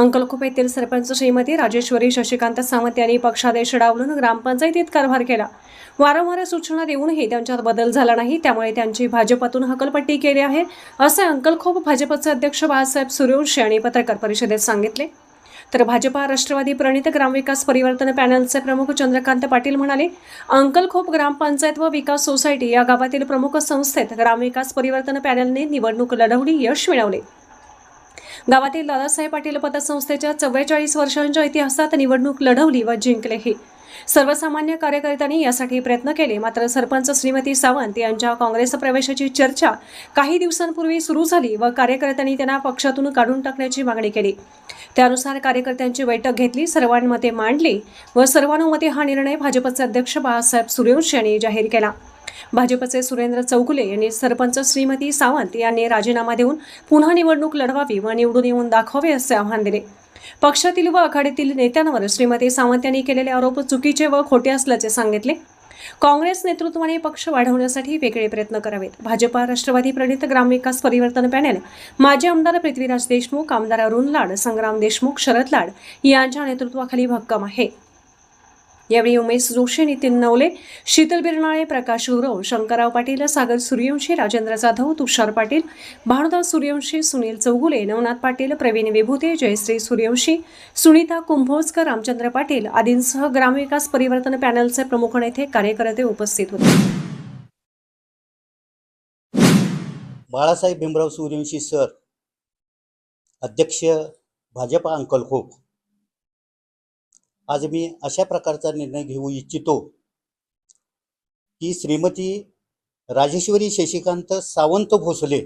अंकलखोप येथील सरपंच श्रीमती राजेश्वरी शशिकांत सावंत यांनी पक्षादेश डावलून ग्रामपंचायतीत कारभार केला. वारंवार सूचना देऊनही त्यांच्यात बदल झाला नाही त्यामुळे त्यांची भाजपातून हकलपट्टी केली आहे असे अंकलखोप भाजपचे अध्यक्ष बाळासाहेब सूर्यवंशी यांनी पत्रकार परिषदेत सांगितले. तर भाजपा राष्ट्रवादी प्रणित ग्रामविकास परिवर्तन पॅनलचे प्रमुख चंद्रकांत पाटील म्हणाले अंकलखोप ग्रामपंचायत व विकास सोसायटी या गावातील प्रमुख संस्थेत ग्रामविकास परिवर्तन पॅनलने निवडणूक लढवली यश मिळवले. गावातील दादासाहेब पाटील पतसंस्थेच्या चव्वेचाळीस वर्षांच्या इतिहासात निवडणूक लढवली व जिंकलेही. सर्वसामान्य कार्यकर्त्यांनी यासाठी प्रयत्न केले मात्र सरपंच श्रीमती सावंत यांच्या काँग्रेस प्रवेशाची चर्चा काही दिवसांपूर्वी सुरू झाली व कार्यकर्त्यांनी त्यांना पक्षातून काढून टाकण्याची मागणी केली. त्यानुसार कार्यकर्त्यांची बैठक घेतली सर्वांमते मांडली व सर्वानुमते हा निर्णय भाजपचे अध्यक्ष बाळासाहेब सूर्यवंशी यांनी जाहीर केला. भाजपचे सुरेंद्र चौगुले यांनी सरपंच श्रीमती सावंत यांनी राजीनामा देऊन पुन्हा निवडणूक लढवावी व निवडून येऊन दाखवावे असे आव्हान दिले. पक्षातील व आघाडीतील नेत्यांवर श्रीमती सावंत यांनी केलेले आरोप चुकीचे व खोटे असल्याचे सांगितले. काँग्रेस नेतृत्वाने पक्ष वाढवण्यासाठी वेगळे प्रयत्न करावेत. भाजपा राष्ट्रवादी प्रणित ग्रामविकास परिवर्तन पॅनेल माजी आमदार पृथ्वीराज देशमुख आमदार अरुण लाड संग्राम देशमुख शरद लाड यांच्या नेतृत्वाखाली भक्कम आहे. यावेळी उमेश जोशी नितीन नवले शीतल बिरनाळे प्रकाश उरव शंकरराव पाटील सागर सूर्यवंशी राजेंद्र जाधव तुषार पाटील भानुदास सूर्यवंशी सुनील चौगुले नवनाथ पाटील प्रवीण विभूते जयश्री सूर्यवंशी सुनीता कुंभोजकर रामचंद्र पाटील आदींसह ग्रामविकास परिवर्तन पॅनलचे प्रमुख नेते कार्यकर्ते उपस्थित होते. बाळासाहेब भीमराव सूर्यवंशी सर अध्यक्ष भाजप अंकलखोप आज मी अशा प्रकारचा निर्णय घेऊ इच्छितो की श्रीमती राजेश्वरी शशिकांत सावंत भोसले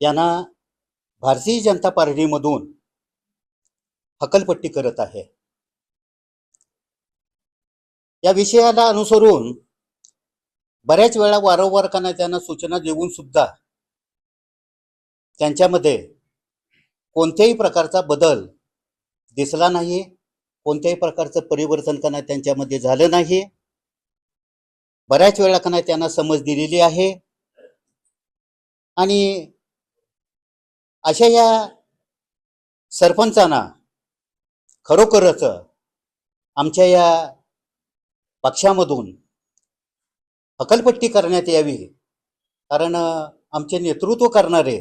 यांना भारतीय जनता पार्टीमधून हकलपट्टी करत आहे. या विषयाला अनुसरून बऱ्याच वेळा वारंवारकांना त्यांना सूचना देऊन सुद्धा त्यांच्यामध्ये कोणत्याही प्रकारचा बदल दिसला नाही कोणत्याही प्रकारचं परिवर्तन त्यांना त्यांच्यामध्ये झालं नाही. बऱ्याच वेळा त्यांना त्यांना समज दिलेली आहे. आणि अशा या सरपंचांना खरोखरच आमच्या या पक्षामधून हकलपट्टी करण्यात यावी. कारण आमचे नेतृत्व करणारे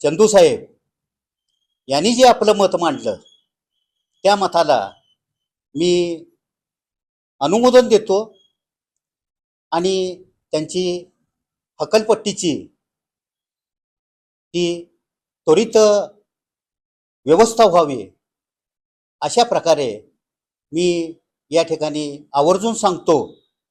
चंदू साहेब यांनी जे आपलं मत मांडलं त्या मताला मी अनुमोदन देतो आणि त्यांची हकलपट्टीची ती त्वरित व्यवस्था व्हावी अशा प्रकारे मी या ठिकाणी आवर्जून सांगतो.